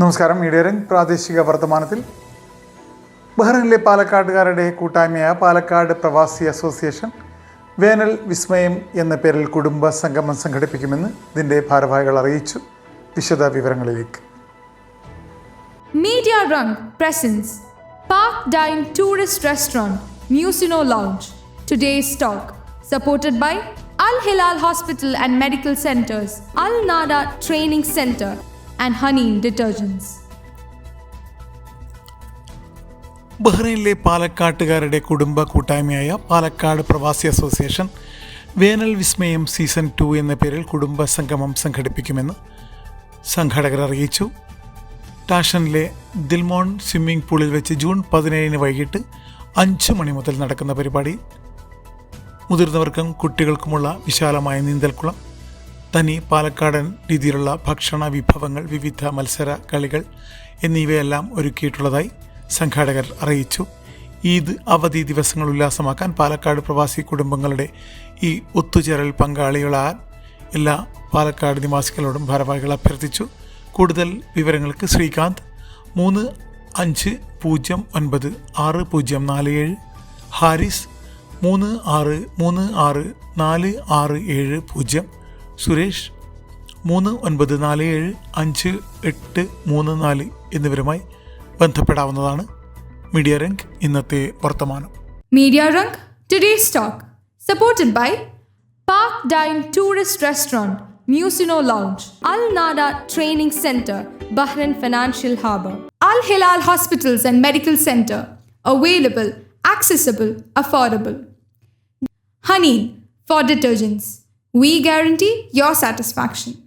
നമസ്കാരം. മീഡിയറിംഗ് പ്രാദേശിക വർത്തമാനത്തിൽ ബഹ്റൈനിലെ പാലക്കാട്ടുകാരുടെ കൂട്ടായ്മയായ പാലക്കാട് പ്രവാസി അസോസിയേഷൻ വേനൽ വിസ്മയം എന്ന പേരിൽ കുടുംബ സംഗമം സംഘടിപ്പിക്കുമെന്ന് ഇതിന്റെ ഭാരവാഹികൾ അറിയിച്ചു. വിശദ വിവരങ്ങളിലേക്ക്. Media Rang presents. Park dine tourist restaurant Musino lounge. Today stock. Supported by Al Hilal hospital and medical centres Al Nada training centre. And Honey Detergents. ബഹ്റൈനിലെ പാലക്കാട്ടുകാരുടെ കുടുംബ കൂട്ടായ്മയായ പാലക്കാട് പ്രവാസി അസോസിയേഷൻ വേനൽ വിസ്മയം സീസൺ ടു എന്ന പേരിൽ കുടുംബ സംഗമം സംഘടിപ്പിക്കുമെന്ന് സംഘാടകർ അറിയിച്ചു. ടാഷനിലെ ദിൽമോൺ സ്വിമ്മിംഗ് പൂളിൽ വെച്ച് ജൂൺ പതിനേഴിന് വൈകിട്ട് അഞ്ച് മണി മുതൽ നടക്കുന്ന പരിപാടി. മുതിർന്നവർക്കും കുട്ടികൾക്കുമുള്ള വിശാലമായ നീന്തൽക്കുളം. തനി പാലക്കാടൻ രീതിയിലുള്ള ഭക്ഷണ വിഭവങ്ങൾ വിവിധ മത്സര കളികൾ എന്നിവയെല്ലാം ഒരുക്കിയിട്ടുള്ളതായി സംഘാടകർ അറിയിച്ചു. ഈദ് അവധി ദിവസങ്ങൾ ഉല്ലാസമാക്കാൻ പാലക്കാട് പ്രവാസി കുടുംബങ്ങളുടെ ഈ ഒത്തുചേരൽ പങ്കാളികളാൻ എല്ലാ പാലക്കാട് നിവാസികളോടും ഭാരവാഹികൾ അഭ്യർത്ഥിച്ചു. കൂടുതൽ വിവരങ്ങൾക്ക് ശ്രീകാന്ത് മൂന്ന് അഞ്ച് പൂജ്യം ഒൻപത് ആറ് പൂജ്യം നാല് ഏഴ് ഹാരിസ് മൂന്ന് ആറ് മൂന്ന് ആറ് നാല് ആറ് ഏഴ് പൂജ്യം സുരേഷ് മൂന്ന് ഒൻപത് നാല് ഏഴ് അഞ്ച് എട്ട് മൂന്ന് നാല് എന്നിവരുമായി ബന്ധപ്പെടാവുന്നതാണ് മീഡിയ റംഗ് ഇന്നത്തെ വർത്തമാനം. Media Rang today stock supported by park dine tourist restaurant Musino lounge Al Nada training centre Bahrain financial harbour Al Hilal hospitals and medical centre available accessible affordable honey n four detergents We guarantee your satisfaction.